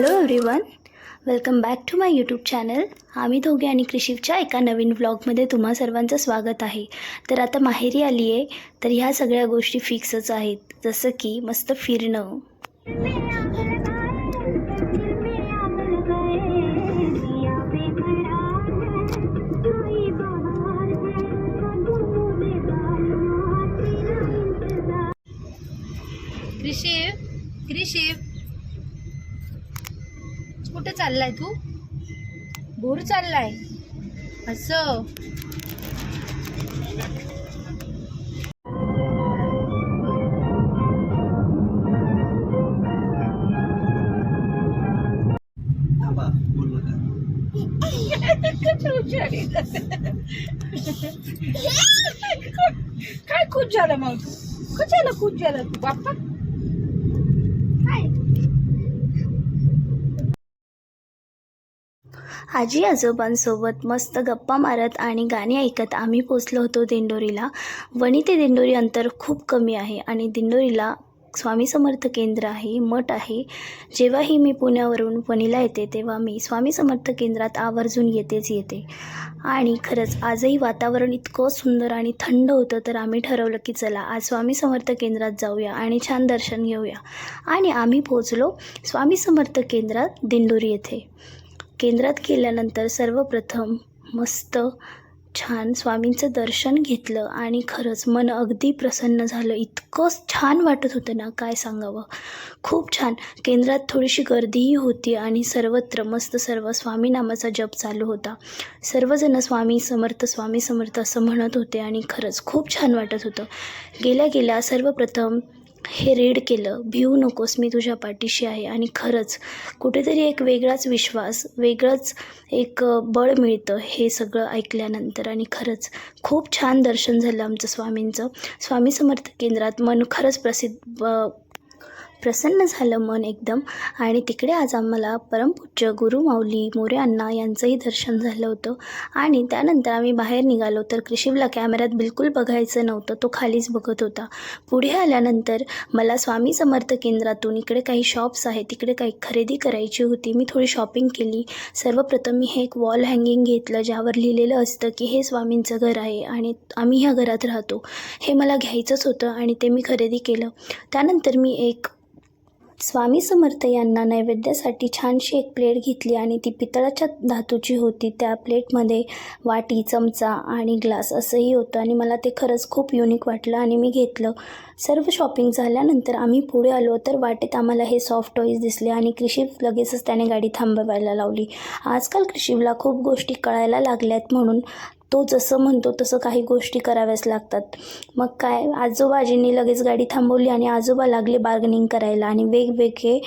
Hello everyone welcome back to my YouTube channel आम्ही दोघे आणि कृषीच्या एका नवीन व्लॉगमध्ये तुम्हा सर्वांचं स्वागत आहे. तर आता माहेरी आली आहे तर ह्या सगळ्या गोष्टी फिक्सच आहेत. जसं की मस्त फिरणं. क्रिशिव क्रिशिव कुठे चाललाय तू? भूर चाललाय. असं. काय? खुश झालं मग? तू कशाला खुश झालं. तू बाप्पा. आजी आजोबांसोबत मस्त गप्पा मारत आणि गाणी ऐकत आम्ही पोचलो होतो दिंडोरीला. वणी ते दिंडोरी अंतर खूप कमी आहे आणि दिंडोरीला स्वामी समर्थ केंद्र आहे मठ आहे. जेव्हाही मी पुण्यावरून वणीला येते तेव्हा मी स्वामी समर्थ केंद्रात आवर्जून येतेच येते. आणि खरंच आजही वातावरण इतकं सुंदर आणि थंड होतं तर आम्ही ठरवलं की चला आज स्वामी समर्थ केंद्रात जाऊया आणि छान दर्शन घेऊया. आणि आम्ही पोचलो स्वामी समर्थ केंद्रात दिंडोरी येथे. केंद्रात गेल्यानंतर सर्वप्रथम मस्त छान स्वामींचं दर्शन घेतलं आणि खरंच मन अगदी प्रसन्न झालं. इतकं छान वाटत होतं ना काय सांगावं. खूप छान. केंद्रात थोडीशी गर्दीही होती आणि सर्वत्र मस्त सर्व स्वामी नामाचा जप चालू होता. सर्वजण स्वामी समर्थ स्वामी समर्थ असं म्हणत होते आणि खरंच खूप छान वाटत होतं. गेल्या गेल्या सर्वप्रथम हे रीड केलं भिवू नकोस मी तुझ्या पाठीशी आहे. आणि खरंच कुठेतरी एक वेगळाच विश्वास वेगळंच एक बळ मिळतं हे सगळं ऐकल्यानंतर. आणि खरंच खूप छान दर्शन झालं आमचं स्वामींचं. स्वामी समर्थ केंद्रात मन खरंच प्रसिद्ध प्रसन्न झालं मन एकदम. आणि तिकडे आज आम्हाला परमपूज्य गुरुमाऊली मोरे अण्णा यांचंही दर्शन झालं होतं. आणि त्यानंतर आम्ही बाहेर निघालो. तर कृषीवला कॅमेऱ्यात बिलकुल बघायचं नव्हतं. तो खालीच बघत होता. पुढे आल्यानंतर मला स्वामी समर्थ केंद्रातून इकडे काही शॉप्स आहेत तिकडे काही खरेदी करायची होती. मी थोडी शॉपिंग केली. सर्वप्रथम मी हे एक वॉल हँगिंग घेतलं ज्यावर लिहिलेलं असतं की हे स्वामींचं घर आहे आणि आम्ही ह्या घरात राहतो. हे मला घ्यायचंच होतं आणि ते मी खरेदी केलं. त्यानंतर मी एक स्वामी समर्थ यांना नैवेद्यासाठी छानशी एक प्लेट घेतली आणि ती पितळाच्या धातूची होती. त्या प्लेटमध्ये वाटी चमचा आणि ग्लास असंही होतं आणि मला ते खरंच खूप युनिक वाटलं आणि मी घेतलं. सर्व शॉपिंग झाल्यानंतर आम्ही पुढे आलो तर वाटेत आम्हाला हे सॉफ्ट टॉईज दिसले आणि कृषी लगेचच त्याने गाडी थांबवायला लावली. आजकाल कृषीला खूप गोष्टी कळायला लागल्यात म्हणून तो जसं म्हणतो तसं काही गोष्टी कराव्याच लागतात. मग काय आजोबाजींनी लगेच गाडी थांबवली आणि आजोबा लागले बार्गनिंग करायला आणि वेगवेगळे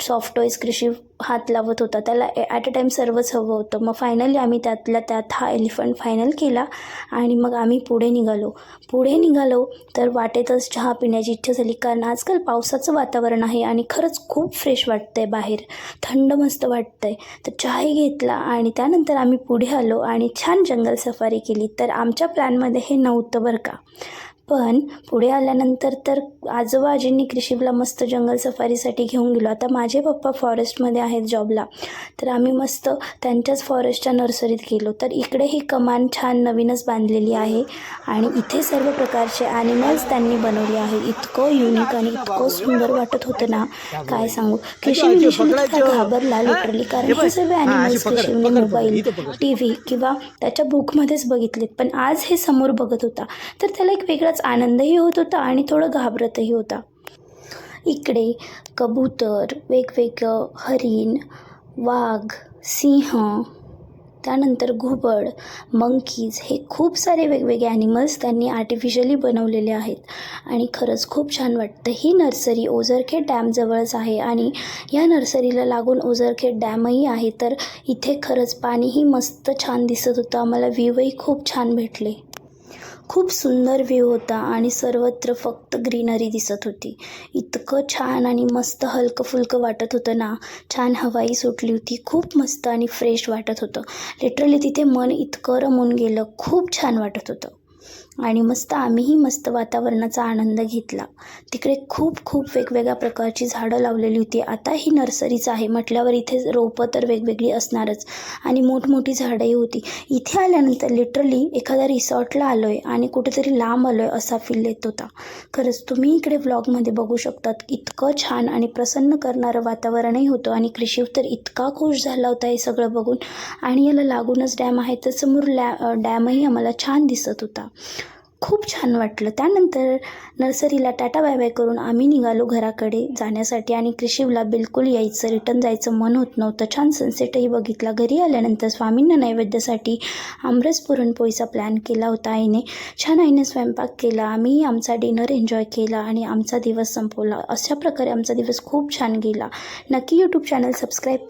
सॉफ्ट टॉईज कृषी हात लावत होता. त्याला ॲट अ टाईम सर्वच हवं होतं. मग फायनली आम्ही त्यातल्या त्यात हा एलिफंट फायनल केला आणि मग आम्ही पुढे निघालो. पुढे निघालो तर वाटेतच चहा पिण्याची इच्छा झाली. कारण आजकाल पावसाचं वातावरण आहे आणि खरंच खूप फ्रेश वाटतं आहे बाहेर. थंड मस्त वाटतं आहे तर चहाही घेतला आणि त्यानंतर आम्ही पुढे आलो आणि छान जंगल सफारी केली. तर आमच्या प्लॅनमध्ये हे नव्हतं बरं का. पण पुढे आल्यानंतर तर आजोबा आजींनी कृषीला मस्त जंगल सफारीसाठी घेऊन गेलो. आता माझे पप्पा फॉरेस्टमध्ये आहेत जॉबला तर आम्ही मस्त त्यांच्याच फॉरेस्टच्या नर्सरीत गेलो. तर इकडे ही कमान छान नवीनच बांधलेली आहे आणि इथे सर्व प्रकारचे ॲनिमल्स त्यांनी बनवले आहे. इतकं युनिक आणि इतकं सुंदर वाटत होतं ना काय सांगू? कृषी इतका घाबरला लिटरली कारण हे सर्व ॲनिमल्स कृषीने मोबाईल टी व्ही किंवा त्याच्या बुकमध्येच बघितलेत. पण आज हे समोर बघत होता. तर त्याला एक वेगळाच आनंदही होत होता आणि थोडं घाबरतही होता. इकडे कबूतर वेगवेगळं हरिण वाघ सिंह त्यानंतर घुबड मंकीज हे खूप सारे वेगवेगळे ॲनिमल्स त्यांनी आर्टिफिशियली बनवलेले आहेत. आणि खरंच खूप छान वाटतं. ही नर्सरी ओझरखेड डॅमजवळच आहे आणि या नर्सरीला लागून ओझरखेड डॅमही आहे. तर इथे खरंच पाणीही मस्त छान दिसत होतं. आम्हाला व्ह्यूही खूप छान भेटले. खूप सुंदर व्ह्यू होता आणि सर्वत्र फक्त ग्रीनरी दिसत होती. इतकं छान आणि मस्त हलकं फुलकं वाटत होतं ना. छान हवाई सुटली होती खूप मस्त आणि फ्रेश वाटत होतं. लिटरली तिथे मन इतकं रमून गेलं खूप छान वाटत होतं. आणि मस्त आम्हीही मस्त वातावरणाचा आनंद घेतला. तिकडे खूप खूप वेगवेगळ्या प्रकारची झाडं लावलेली होती. आता ही नर्सरीच आहे. म्हटल्यावर इथे रोपं तर वेगवेगळी असणारच. आणि मोठमोठी झाडंही होती. इथे आल्यानंतर लिटरली एखाद्या रिसॉर्टला आलो आहे आणि कुठेतरी लांब आलो आहे असा फील येत होता. खरंच तुम्ही इकडे व्लॉगमध्ये बघू शकतात. इतकं छान आणि प्रसन्न करणारं वातावरणही होतं. आणि कृषी तर इतका खुश झाला होता हे सगळं बघून. आणि याला लागूनच डॅम आहे. तर समोर लॅ डॅमही आम्हाला छान दिसत होता. खूप छान वाटलं. त्यानंतर नर्सरीला टाटा बाय बाय करून आम्ही निघालो घराकडे जाण्यासाठी आणि कृषीवला बिलकुल यायचं रिटर्न जायचं मन होत नव्हतं. छान सनसेटही बघितला. घरी आल्यानंतर स्वामींना नैवेद्यासाठी आमरस पुरणपोळीचा प्लॅन केला होता आईने. छान आईने स्वयंपाक केला. आम्हीही आमचा डिनर एन्जॉय केला आणि आमचा दिवस संपवला. अशा प्रकारे आमचा दिवस खूप छान गेला. नक्की यूट्यूब चॅनल सबस्क्राईब